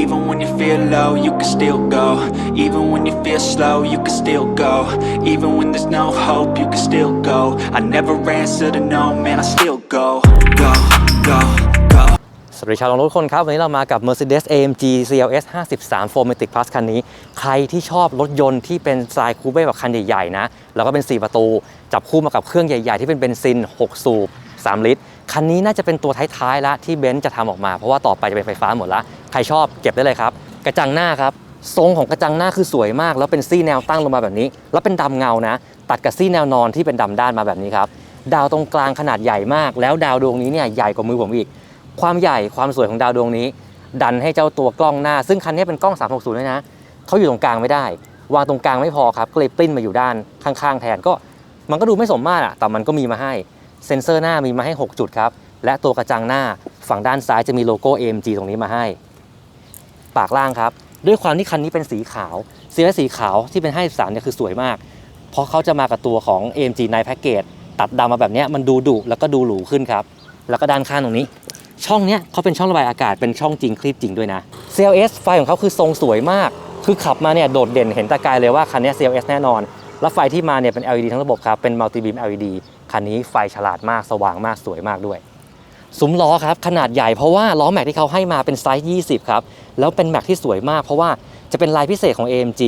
Even when you feel low, you can still go. Even when you feel slow, you can still go. Even when there's no hope, you can still go. I never answer to no, man, I still go. Go, go, go. สวัสดีชาวลงรถคนครับ วันนี้เรามากับ Mercedes AMG CLS 53 4matic Plus คันนี้ ใครที่ชอบรถยนต์ที่เป็นสไตล์คูเป้แบบคันใหญ่ๆนะ แล้วก็เป็น 4 ประตู จับคู่มากับเครื่องใหญ่ๆ ที่เป็นเบนซิน 6 สูบ 3 ลิตร คันนี้น่าจะเป็นตัวท้ายๆ แล้วที่เบนซ์จะทำออกมา เพราะว่าต่อไปจะเป็นไฟฟ้าหมดละ ใครชอบเก็บได้เลยครับ กระจังหน้าครับ ทรงของกระจังหน้าคือสวยมาก แล้วเป็นซี่แนวตั้งลงมาแบบนี้ แล้วเป็นดำเงานะ ตัดกับซี่แนวนอนที่เป็นดำด้านมาแบบนี้ครับ ดาวตรงกลางขนาดใหญ่มาก แล้วดาวดวงนี้เนี่ยใหญ่กว่ามือผมอีก ความใหญ่ความสวยของดาวดวงนี้ ดันให้เจ้าตัวกล้องหน้า ซึ่งคันนี้เป็นกล้อง 360ด้วยนะเขาอยู่ตรงกลางไม่ได้ วางตรงกลางไม่พอครับก็เลยปลิ้นมาอยู่ด้านข้างๆ แทนก็ มันก็ดูไม่สมมาตรอะแต่มันก็มีมาให้เซ็นเซอร์หน้ามีมาให้ 6 จุดครับและตัวกระจังหน้าฝั่งด้านซ้ายจะมีโลโก้ AMG ตรงนี้มาให้ ปากล่างครับ ด้วยความที่คันนี้เป็นสีขาวสีและสีขาวที่เป็น53เนี่ยคือสวยมาก เพราะเขาจะมากับตัวของ AMG Night Package ตัดดำมาแบบนี้มันดูดุแล้วก็ดูหรูขึ้นครับ แล้วก็ด้านข้างตรงนี้ ช่องเนี้ยเขาเป็นช่องระบายอากาศเป็นช่องจริงคลิปจริงด้วยนะ CLS ไฟของเขาคือทรงสวยมาก คือขับมาเนี่ยโดดเด่นเห็นตะกายเลยว่าคันนี้ CLS แน่นอน แล้วไฟที่มาเนี่ยเป็น LED ทั้งระบบครับเป็น multi beam LED คันนี้ไฟฉลาดมากสว่างมากสวยมากด้วยซุ้มล้อครับขนาดใหญ่เพราะว่าล้อแม็กที่เขาให้มาเป็นไซส์ 20 ครับ แล้วเป็นแม็กที่สวยมาก เพราะว่าจะเป็นลายพิเศษของ AMG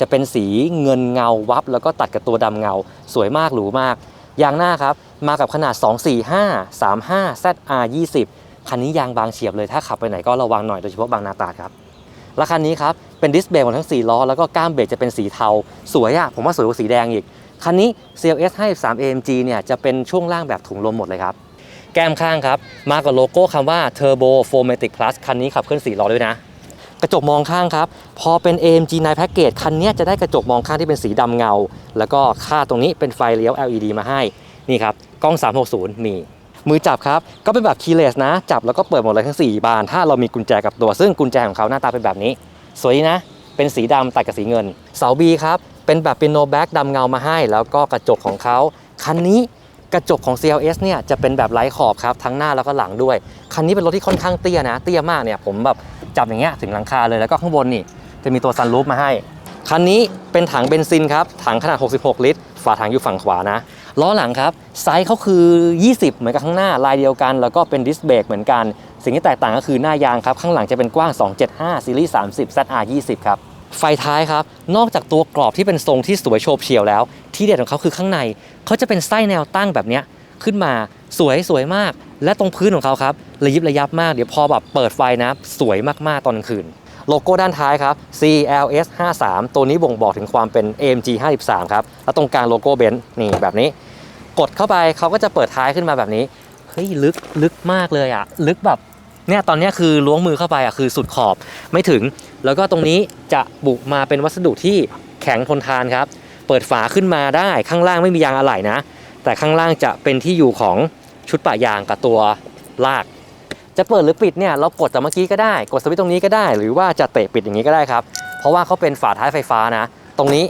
จะเป็นสีเงินเงาวับ แล้วก็ตัดกับตัวดำเงา สวยมากหรูมาก ยางหน้าครับ มากับขนาด 245 35 ZR 20คันนี้ยางบางเฉียบเลยถ้าขับไปไหนก็ระวังหน่อยโดยเฉพาะบางนาตาดครับและคันนี้ครับ เป็นดิสเบรกหมดทั้ง 4 ล้อ แล้วก็ก้ามเบรกจะเป็นสีเทา สวยอะผมว่าสวยกว่าสีแดงอีก คันนี้ CLS 53 AMG เนี่ยจะเป็นช่วงล่างแบบถุงลมหมดเลยครับ แก้มข้างครับ มากับโลโก้คำว่า Turbo 4matic Plus คันนี้ขับเคลื่อน4ล้อด้วยนะ กระจกมองข้างครับ พอเป็น AMG Night Package คันนี้จะได้กระจกมองข้างที่เป็นสีดำเงา แล้วก็ค่าตรงนี้เป็นไฟเลี้ยว LED มาให้ นี่ครับ กล้อง 360 มีมือจับครับ ก็เป็นแบบ keyless นะ จับแล้วก็เปิดหมดเลยทั้ง 4 บาน ถ้าเรามีกุญแจกับตัว ซึ่งกุญแจของเขาหน้าตาเป็นแบบนี้ สวยนะ เป็นสีดำตัดกับสีเงิน เสา B ครับ เป็นแบบเป็นโนแบ็กดำเงามาให้ แล้วก็กระจกของเขา คันนี้ ระจกของ CLS เนี่ยจะเป็นแบบไร้ขอบครับทั้งหน้าแล้วก็หลังด้วย คันนี้เป็นรถที่ค่อนข้างเตี้ยนะ เตี้ยมากเนี่ยผมแบบจับอย่างเงี้ยถึงหลังคาเลยแล้วก็ข้างบนนี่จะมีตัวซันรูฟมาให้ คันนี้เป็นถังเบนซินครับ ถังขนาด 66 ลิตร ฝาถังอยู่ฝั่งขวานะล้อหลังครับไซส์เขาคือ 20 เหมือนกับข้างหน้าลายเดียวกัน แล้วก็เป็นดิสเบรกเหมือนกัน สิ่งที่แตกต่างก็คือหน้ายางครับข้างหลังจะเป็นกว้าง 275ซีรีส์30 ZR 20ครับ ไฟท้ายครับ นอกจากตัวกรอบที่เป็นทรงที่สวยโฉบเฉี่ยวแล้ว ที่เด็ดของเขาคือข้างใน เขาจะเป็นไส้แนวตั้งแบบนี้ขึ้นมาสวยสวยมาก และตรงพื้นของเขาครับระยิบระยับมากเดี๋ยวพอแบบเปิดไฟนะ สวยมากๆตอนกลางคืนโลโก้ด้านท้ายครับ CLS 53ตัวนี้บ่งบอกถึงความเป็น AMG 53ครับแล้วตรงกลางโลโก้เบนซ์นี่แบบนี้ กดเข้าไปเขาก็จะเปิดท้ายขึ้นมาแบบนี้เฮ้ยลึกลึกมากเลยอะลึกแบบเนี่ยตอนนี้คือล้วงมือเข้าไปอะคือสุดขอบไม่ถึง แล้วก็ตรงนี้จะบุกมาเป็นวัสดุที่แข็งทนทานครับ เปิดฝาขึ้นมาได้ข้างล่างไม่มียางอะไหล่นะ แต่ข้างล่างจะเป็นที่อยู่ของชุดปะยางกับตัวลาก จะเปิดหรือปิดเนี่ยเรากดจากเมื่อกี้ก็ได้ กดสวิตช์ตรงนี้ก็ได้ หรือว่าจะเตะปิดอย่างนี้ก็ได้ครับ เพราะว่าเขาเป็นฝาท้ายไฟฟ้านะ ตรงนี้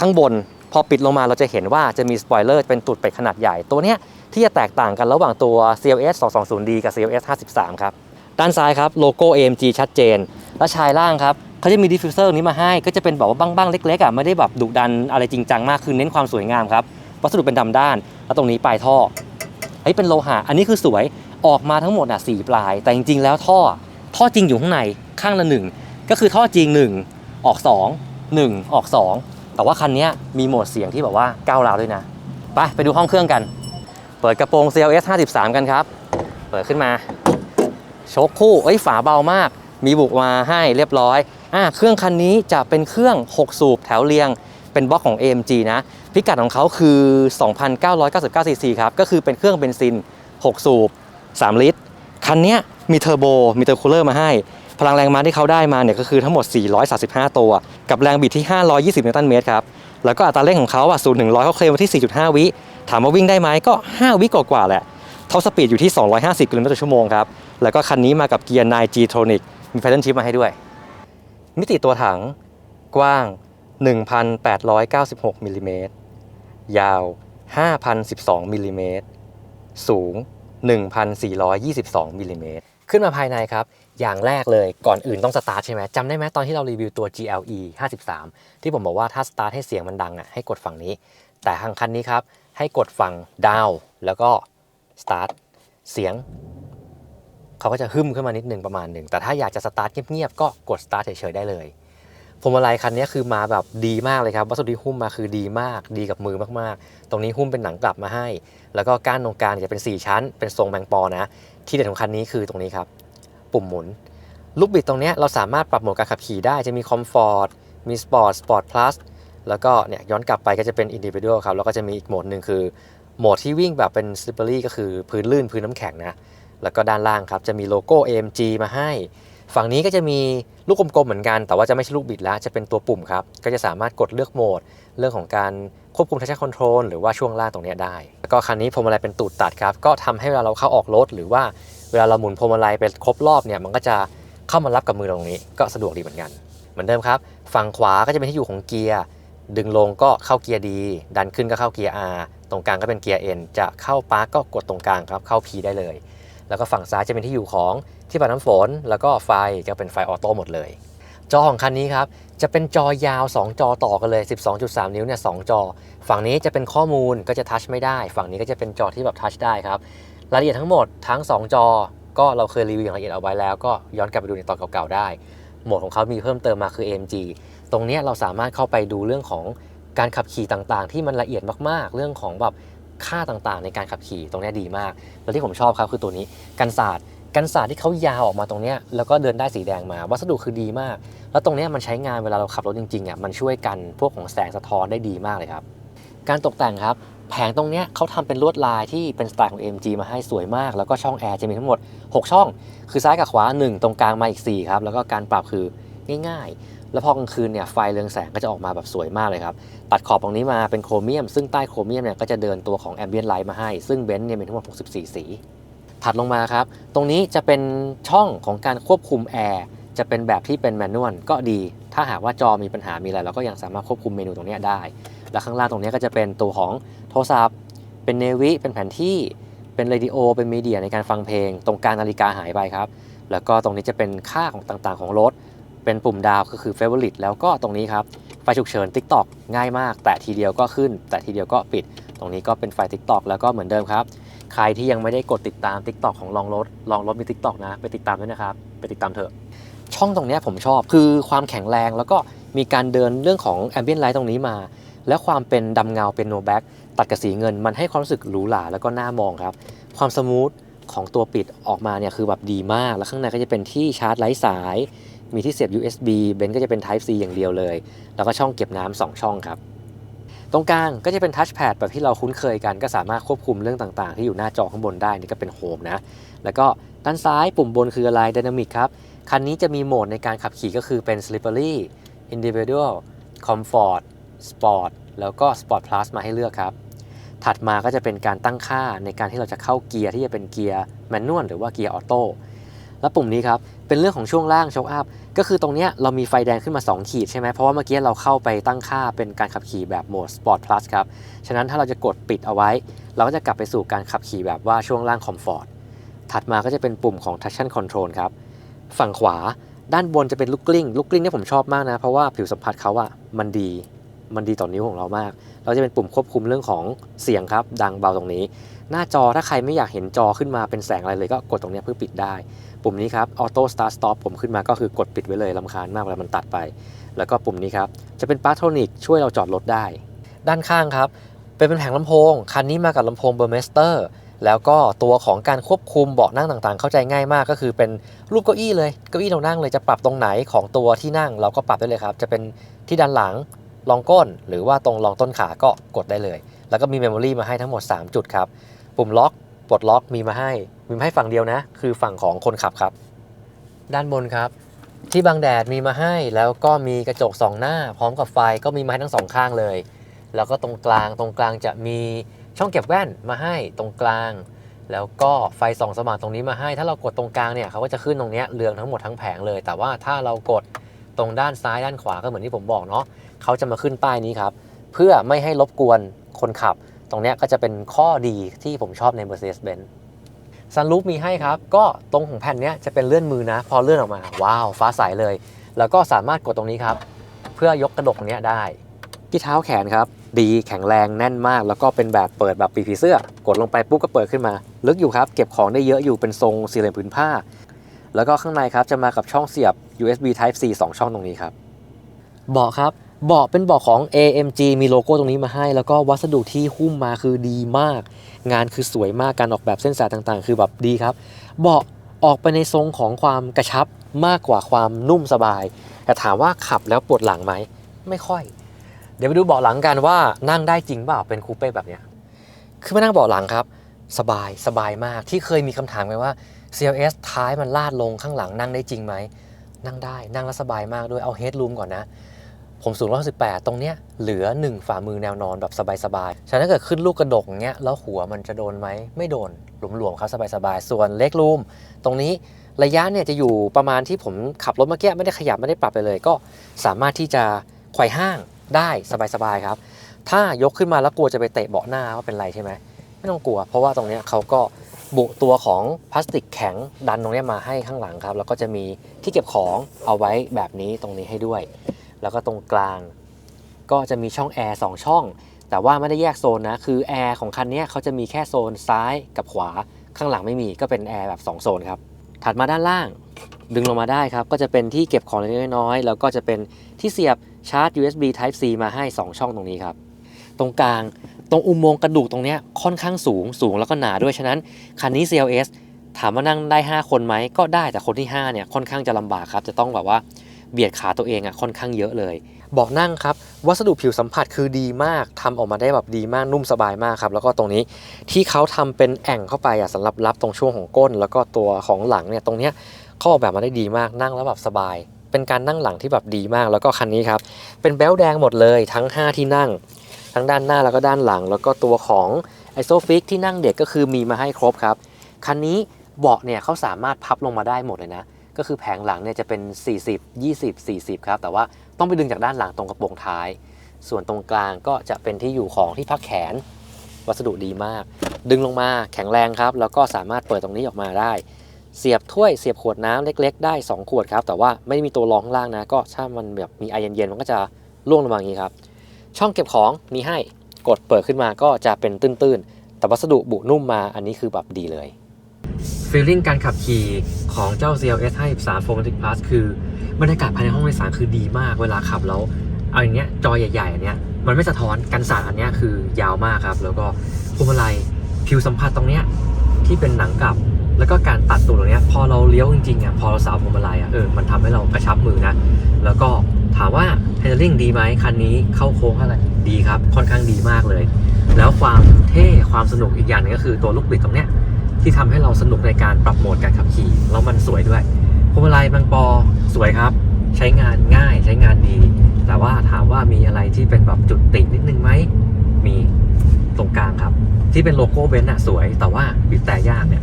ข้างบนพอปิดลงมาเราจะเห็นว่าจะมีสปอยเลอร์เป็นตุดเป็ดขนาดใหญ่ตัวเนี้ยที่จะแตกต่างกันระหว่างตัว CLS 220D กับ CLS 53 ครับ ด้านซ้ายครับโลโก้ AMG ชัดเจน และชายล่างครับเขาจะมีดิฟฟิวเซอร์นี้มาให้ ก็จะเป็นแบบว่าบ้างๆเล็กๆอะไม่ได้แบบดุดันอะไรจริงจังมากคือเน้นความสวยงามครับวัสดุเป็นดำด้าน แล้วตรงนี้ปลายท่อเฮ้ยเป็นโลหะอันนี้คือสวยออกมาทั้งหมดอะสี่ปลาย แต่จริงๆ แล้วท่อท่อจริงอยู่ข้างในข้างละหนึ่งก็คือท่อจริง 1 ออก 2 1 ออก 2 แต่ว่าคันนี้มีโหมดเสียงที่แบบว่าก้าวราวด้วยนะไปไปดูห้องเครื่องกัน เปิดกระโปรง CLS 53 กันครับ เปิดขึ้นมา โชคคู่เอ้ยฝาเบามาก มีบุกมาให้เรียบร้อยอ่าเครื่องคันนี้จะเป็นเครื่อง 6 สูบแถวเรียง เป็นบล็อกของ AMG นะ พิกัดของเขาคือ 2,999 ซีซีครับ ก็คือเป็นเครื่องเบนซิน 6 สูบ 3 ลิตร คันนี้มีเทอร์โบ มีเตอร์คูลเลอร์มาให้ พลังแรงม้าที่เขาได้มาเนี่ยก็คือทั้งหมด 435 ตัว กับแรงบิดที่ 520 นิวตันเมตรครับ แล้วก็อัตราเร่งของเขาอะ0 100เขาเคลมไว้ที่ 4.5 วิ ถามว่าวิ่งได้ไหมก็ 5 วิกว่าๆแหละ ท็อปสปีดอยู่ที่ 250กิโลเมตรต่อชั่วโมงครับ แล้วก็คันนี้มากับเกียร์ 9G Tronic มี Paddle Shift มาให้ด้วย มิติตัวถังกว้าง 1,896มิลลิเมตรยาว 5,012มิลลิเมตรสูง 1,422มิลลิเมตรขึ้นมาภายในครับ อย่างแรกเลยก่อนอื่นต้องสตาร์ทใช่ไหมจำได้ไหมตอนที่เรารีวิวตัว GLE 53 ที่ผมบอกว่าถ้าสตาร์ทให้เสียงมันดังอะให้กดฝั่งนี้ แต่ทางคันนี้ครับ ให้กดฝั่งดาวแล้วก็ สตาร์ทเสียง เขาก็จะฮึมขึ้นมานิดนึงประมาณหนึ่ง แต่ถ้าอยากจะสตาร์ทเงียบๆ ก็กดสตาร์ทเฉยๆ ได้เลยพวงมาลัยคันนี้คือมาแบบดีมากเลยครับ วัสดุที่หุ้มมาคือดีมาก ดีกับมือมากๆ ตรงนี้หุ้มเป็นหนังกลับมาให้ แล้วก็ก้านตรงกลางจะเป็น 4 ชั้น เป็นทรงแมงปอนะ ที่เด่นของคันนี้คือตรงนี้ครับ ปุ่มหมุน ลูกบิดตรงนี้เราสามารถปรับโหมดการขับขี่ได้จะมีคอมฟอร์ต มีสปอร์ต สปอร์ตพลัส แล้วก็เนี่ยย้อนกลับไปก็จะเป็นอินดิวิ u a l ครับ แล้วก็จะมีอีกโหมดหนึ่งคือ โหมดที่วิ่งแบบเป็น slippery ก็คือพื้นลื่นพื้นน้ำแข็งนะ แล้วก็ด้านล่างครับจะมีโลโก้ AMG มาให้ ฝั่งนี้ก็จะมีลูกกลมๆเหมือนกัน แต่ว่าจะไม่ใช่ลูกบิดแล้ว จะเป็นตัวปุ่มครับ ก็จะสามารถกดเลือกโหมด เรื่องของการควบคุม traction control หรือว่าช่วงล่างตรงนี้ได้ แล้วก็คันนี้พวงมาลัยเป็นตูดตัดครับ ก็ทำให้เวลาเราเข้าออกรถหรือว่าเวลาเราหมุนพวงมาลัยไปครบรอบเนี่ยมันก็จะเข้ามารับกับมือตรงนี้ ก็สะดวกดีเหมือนกัน เหมือนเดิมครับ ฝั่งขวาก็จะเป็นที่อยู่ของเกียร์ ดึงลงก็เข้าเกียร์ดี ดันขึ้นก็เข้าเกียร์ R ตรงกลางก็เป็นเกียร์ N จะเข้าปาร์กก็กดตรงกลางครับเข้า P ได้เลย แล้วก็ฝั่งซ้ายจะเป็นที่อยู่ของที่ปัดน้ำฝน แล้วก็ไฟจะเป็นไฟออโต้หมดเลย จอของคันนี้ครับจะเป็นจอยาว 2 จอต่อกันเลย 12.3 นิ้วเนี่ยสจอ ฝั่งนี้จะเป็นข้อมูลก็จะทัชไม่ได้ ฝั่งนี้ก็จะเป็นจอที่แบบทัชได้ครับรายละเอียดทั้งหมดทั้ง 2 จอ ก็เราเคยรีวิวอย่างละเอียดเอาไว้แล้ว ก็ย้อนกลับไปดูในตอนเก่าๆได้โหมดของเขามีเพิ่มเติมมาคือ AMG ตรงนี้เราสามารถเข้าไปดูเรื่องของ การขับขี่ต่างๆ ที่มันละเอียดมากๆ เรื่องของแบบค่าต่างๆ ในการขับขี่ตรงเนี้ยดีมาก แล้วที่ผมชอบครับคือตัวนี้กันศาสตร์กันศาสตร์ที่เขายาวออกมาตรงเนี้ยแล้วก็เดินได้สีแดงมา วัสดุคือดีมาก แล้วตรงเนี้ยมันใช้งานเวลาเราขับรถจริงๆอะมันช่วยกันพวกของแสงสะท้อนได้ดีมากเลยครับ การตกแต่งครับ แผงตรงเนี้ยเขาทำเป็นลวดลายที่เป็นสไตล์ของ AMG มาให้สวยมาก แล้วก็ช่องแอร์จะมีทั้งหมด 6 ช่อง คือซ้ายกับขวา 1 ตรงกลางมาอีก 4 ครับ แล้วก็การปรับคือง่ายๆ แล้วพอกลางคืนเนี่ยไฟเรืองแสงก็จะออกมาแบบสวยมากเลยครับ ตัดขอบตรงนี้มาเป็นโครเมียม ซึ่งใต้โครเมียมเนี่ยก็จะเดินตัวของแอมเบียนไลท์มาให้ ซึ่งเบนซ์เนี่ยมีทั้งหมด 64 สี ถัดลงมาครับ ตรงนี้จะเป็นช่องของการควบคุมแอร์จะเป็นแบบที่เป็นแมนนวลก็ดี ถ้าหากว่าจอมีปัญหามีอะไรเราก็ยังสามารถควบคุมเมนูตรงนี้ได้ แล้วข้างล่างตรงนี้ก็จะเป็นตัวของโทรศัพท์ เป็นเนวิ เป็นแผนที่ เป็นเรดิโอ เป็นมีเดียในการฟังเพลง ตรงกลางนาฬิกาหายไปครับ แล้วก็ตรงนี้จะเป็นค่าของต่างๆ ของรถ เป็นปุ่มดาวก็คือ Favorite แล้วก็ตรงนี้ครับ ไฟฉุกเฉิน TikTok ง่ายมาก แตะทีเดียวก็ขึ้น แตะทีเดียวก็ปิด ตรงนี้ก็เป็นไฟ TikTok แล้วก็เหมือนเดิมครับ ใครที่ยังไม่ได้กดติดตาม TikTok ของลองรถลองรถมี TikTok นะ ไปติดตามด้วยนะครับ ไปติดตามเถอะ ช่องตรงนี้ผมชอบคือความแข็งแรงแล้วก็มีการเดินเรื่องของ Ambient Light ตรงนี้มา แล้วความเป็นดำเงาเป็นโนแบ็กตัดกับสีเงินมันให้ความรู้สึกหรูหราแล้วก็น่ามองครับ ความสมูทของตัวปิดออกมาเนี่ยคือแบบดีมาก แล้วข้างในก็จะเป็นที่ชาร์จไร้สาย มีที่เสียบ USB เบนก็จะเป็น Type C อย่างเดียวเลย แล้วก็ช่องเก็บน้ำสองช่องครับ ตรงกลางก็จะเป็นทัชแพดแบบที่เราคุ้นเคยกัน ก็สามารถควบคุมเรื่องต่างๆ ที่อยู่หน้าจอข้างบนได้ นี่ก็เป็นโฮมนะ แล้วก็ด้านซ้ายปุ่มบนคืออะไร Dynamic ครับ คันนี้จะมีโหมดในการขับขี่ก็คือเป็น Slippery Individual Comfort Sport แล้วก็ Sport Plus มาให้เลือกครับถัดมาก็จะเป็นการตั้งค่าในการที่เราจะเข้าเกียร์ที่จะเป็นเกียร์แมนนวลหรือว่าเกียร์ออโต้ และปุ่มนี้ครับ เป็นเรื่องของช่วงล่างโชคอัพ ก็คือตรงเนี้ยเรามีไฟแดงขึ้นมา 2 ขีดใช่ไหมเพราะว่าเมื่อกี้เราเข้าไปตั้งค่าเป็นการขับขี่แบบโหมด Sport Plus ครับ ฉะนั้นถ้าเราจะกดปิดเอาไว้ เราก็จะกลับไปสู่การขับขี่แบบว่าช่วงล่าง Comfort ถัดมาก็จะเป็นปุ่มของ Traction Control ครับ ฝั่งขวาด้านบนจะเป็นลูกกลิ้งลูกกลิ้งเนี่ยผมชอบมากนะ เพราะว่าผิวสัมผัสเขาอะมันดีมันดีต่อนิ้วของเรามาก เราจะเป็นปุ่มควบคุมเรื่องของเสียงครับ ดังเบาตรงนี้ หน้าจอถ้าใครไม่อยากเห็นจอขึ้นมาเป็นแสงอะไรเลยก็กดตรงนี้เพื่อปิดได้ ปุ่มนี้ครับ Auto Start Stop ผมขึ้นมาก็คือกดปิดไว้เลยลำคาญมากเวลามันตัดไป แล้วก็ปุ่มนี้ครับ จะเป็นปาร์โทนิกช่วยเราจอดรถได้ ด้านข้างครับเป็นเป็นแผงลำโพง คันนี้มากับลำโพงเบอร์เมสเตอร์แล้วก็ตัวของการควบคุมเบาะนั่งต่างๆ เข้าใจง่ายมากก็คือเป็นรูปเก้าอี้เลยเก้าอี้เรานั่งเลยจะปรับตรงไหนของตัวที่นั่งเราก็ปรับได้เลยครับ จะเป็นที่ด้านหลังรองก้น หรือว่าตรงรองต้นขาก็กดได้เลย แล้วก็มีเมมโมรีมาให้ทั้งหมด 3 จุดครับ ปุ่มล็อก ปลดล็อกมีมาให้ มีมาให้ฝั่งเดียวนะ คือฝั่งของคนขับครับ ด้านบนครับ ที่บังแดดมีมาให้ แล้วก็มีกระจกสองหน้า พร้อมกับไฟก็มีมาให้ทั้งสองข้างเลย แล้วก็ตรงกลางตรงกลางจะมีช่องเก็บแว่นมาให้ตรงกลาง แล้วก็ไฟส่องสว่างตรงนี้มาให้ ถ้าเรากดตรงกลางเนี่ยเขาก็จะขึ้นตรงนี้เรืองทั้งหมดทั้งแผงเลย แต่ว่าถ้าเรากดตรงด้านซ้ายด้านขวาก็เหมือนที่ผมบอกเนาะเขาจะมาขึ้นป้ายนี้ครับ เพื่อไม่ให้รบกวนคนขับ ตรงเนี้ยก็จะเป็นข้อดีที่ผมชอบใน Mercedes-Benz ซันรูปมีให้ครับ ก็ตรงของแผ่นเนี้ยจะเป็นเลื่อนมือนะ พอเลื่อนออกมา ว้าว ฟ้าใสเลย แล้วก็สามารถกดตรงนี้ครับ เพื่อยกกระดกตรงเนี้ยได้ ที่เท้าแขนครับ ดีแข็งแรงแน่นมาก แล้วก็เป็นแบบเปิดแบบปีกผีเสื้อ กดลงไปปุ๊บก็เปิดขึ้นมา ลึกอยู่ครับ เก็บของได้เยอะอยู่เป็นทรงสี่เหลี่ยมผืนผ้า แล้วก็ข้างในครับจะมากับช่องเสียบ USB Type C 2 ช่องตรงนี้ครับเบาะครับ เบาะเป็นเบาะของ AMG มีโลโก้ตรงนี้มาให้ แล้วก็วัสดุที่หุ้มมาคือดีมาก งานคือสวยมากการออกแบบเส้นสายต่างๆ คือแบบดีครับ เบาะออกไปในทรงของความกระชับมากกว่าความนุ่มสบาย แต่ถามว่าขับแล้วปวดหลังไหม ไม่ค่อย เดี๋ยวไปดูเบาะหลังกันว่านั่งได้จริงเปล่าเป็นคูเป้แบบเนี้ยคือมานั่งเบาะหลังครับ สบายสบายมากที่เคยมีคำถามไว้ว่า CLS ท้ายมันลาดลงข้างหลังนั่งได้จริงไหมนั่งได้นั่งแล้วสบายมากด้วยเอาเฮดรูมก่อนนะ ผมสูง118ตรงเนี้ยเหลือ 1 ฝ่ามือแนวนอนแบบสบายๆ ฉะนั้นถ้าเกิดขึ้นลูกกระดกอย่างเงี้ยแล้วหัวมันจะโดนไหมไม่โดน หลวมๆครับสบายๆ ส่วนเล็กรูม ตรงนี้ระยะเนี่ยจะอยู่ประมาณที่ผมขับรถเมื่อกี้ไม่ได้ขยับไม่ได้ปรับไปเลย ก็สามารถที่จะไขว่ห้างได้สบายๆครับ ถ้ายกขึ้นมาแล้วกลัวจะไปเตะเบาะหน้าว่าเป็นไรใช่ไหมไม่ต้องกลัว เพราะว่าตรงเนี้ยเขาก็บุตัวของพลาสติกแข็งดันตรงเนี้ยมาให้ข้างหลังครับ แล้วก็จะมีที่เก็บของเอาไว้แบบนี้ตรงนี้ให้ด้วย แล้วก็ตรงกลาง ก็จะมีช่องแอร์2ช่อง แต่ว่าไม่ได้แยกโซนนะ คือแอร์ของคันนี้เขาจะมีแค่โซนซ้ายกับขวา ข้างหลังไม่มีก็เป็นแอร์แบบ 2 โซนครับ ถัดมาด้านล่างดึงลงมาได้ครับ ก็จะเป็นที่เก็บของเล็กๆน้อยๆแล้วก็จะเป็นที่เสียบชาร์จ USB Type C มาให้ 2 ช่องตรงนี้ครับ ตรงกลางตรงอุโมงค์กระดูกตรงนี้ค่อนข้างสูงสูงแล้วก็หนาด้วยฉะนั้นคันนี้ CLS ถามว่านั่งได้ 5 คนไหมก็ได้แต่คนที่ 5 เนี่ยค่อนข้างจะลำบากครับ จะต้องแบบว่า เบียดขาตัวเองอะค่อนข้างเยอะเลยบาะนั่งครับ วัสดุผิวสัมผัสคือดีมากทำออกมาได้แบบดีมากนุ่มสบายมากครับ แล้วก็ตรงนี้ที่เขาทำเป็นแอ่งเข้าไปอะสำหรับรับตรงช่วงของก้น แล้วก็ตัวของหลังเนี่ยตรงเนี้ยเขาออกแบบมาได้ดีมากนั่งแล้วแบบสบาย เป็นการนั่งหลังที่แบบดีมาก แล้วก็คันนี้ครับเป็นแบลแดงหมดเลยทั้ง 5 ที่นั่ง ทั้งด้านหน้าแล้วก็ด้านหลัง แล้วก็ตัวของไอโซฟิกที่นั่งเด็กก็คือมีมาให้ครบครับคันนี้เบาะเนี่ยเขาสามารถพับลงมาได้หมดเลยนะ ก็คือแผงหลังเนี่ยจะเป็น 40 20 40 ครับ แต่ว่าต้องไปดึงจากด้านหลังตรงกระโปรงท้าย ส่วนตรงกลางก็จะเป็นที่อยู่ของที่พักแขน วัสดุดีมาก ดึงลงมาแข็งแรงครับ แล้วก็สามารถเปิดตรงนี้ออกมาได้ เสียบถ้วยเสียบขวดน้ำเล็ก ๆ ได้ 2 ขวดครับ แต่ว่าไม่มีตัวรองข้างล่างนะ ก็ถ้ามันแบบมีไอเย็นๆมันก็จะล่วงลงมาอย่างนี้ครับ ช่องเก็บของมีให้ กดเปิดขึ้นมาก็จะเป็นตื้นๆ แต่วัสดุบุนุ่มมาอันนี้คือแบบดีเลย ฟีลลิ่งการขับขี่ของเจ้า CLS 53 4matic Plus คือบรรยากาศภายในห้องโดยสารคือดีมากเวลาขับแล้วเอาอย่างเงี้ยจอใหญ่ๆอันเนี้ยมันไม่สะท้อนกันสาดอันเนี้ยคือยาวมากครับ แล้วก็พวงมาลัยผิวสัมผัสตรงเนี้ยที่เป็นหนังกลับ แล้วก็การตัดตูดตรงเนี้ยพอเราเลี้ยวจริงๆอะพอเราสาวพวงมาลัยอะเออมันทำให้เรากระชับมือนะแล้วก็ถามว่า handling ดีไหมคันนี้เข้าโค้งอะไรดีครับ ค่อนข้างดีมากเลย แล้วความเท่ความสนุกอีกอย่างหนึงก็คือตัวลูกบิดตรงเนี้ย ที่ทำให้เราสนุกในการปรับโหมดการขับขี่แล้วมันสวยด้วยพวงมาลัยบางปอสวยครับ ใช้งานง่ายใช้งานดี แต่ว่าถามว่ามีอะไรที่เป็นแบบจุดตินิดนึงไหมมีตรงกลางครับ ที่เป็นโลโก้เบนซ์อะสวย แต่ว่าบีบแต่ยากเนี่ย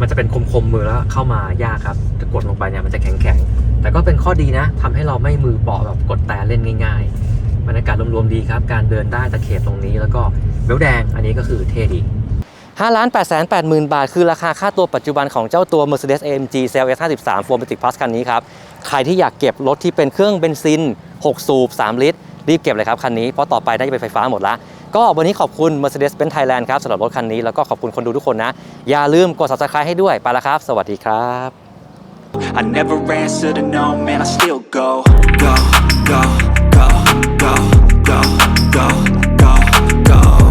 มันจะเป็นคมๆมือแล้วเข้ามายากครับจะกดลงไปเนี่ยมันจะแข็งๆแต่ก็เป็นข้อดีนะทำให้เราไม่มือเปาะแบบกดแต่เล่นง่ายๆบรรยากาศรวมๆดีครับ การเดินได้ตะเข็บตรงนี้แล้วก็เบลแดงอันนี้ก็คือเท่ดี 5ล้าน8 8 0 0 0 0 บาท คือราคาค่าตัวปัจจุบันของเจ้าตัว Mercedes AMG CLS 53 4matic Plus คันนี้ครับ ใครที่อยากเก็บรถที่เป็นเครื่องเบนซิน 6 สูบ 3 ลิตร รีบเก็บเลยครับคันนี้ เพราะต่อไปได้จะเป็นไฟฟ้าหมดละก็วันนี้ขอบคุณ Mercedes-Benz Thailand ครับสำหรับรถคันนี้ แล้วก็ขอบคุณคนดูทุกคนนะ อย่าลืมกด subscribe ให้ด้วย ไปแล้วครับ สวัสดีครับ I never answer to no, man, I still go, go, go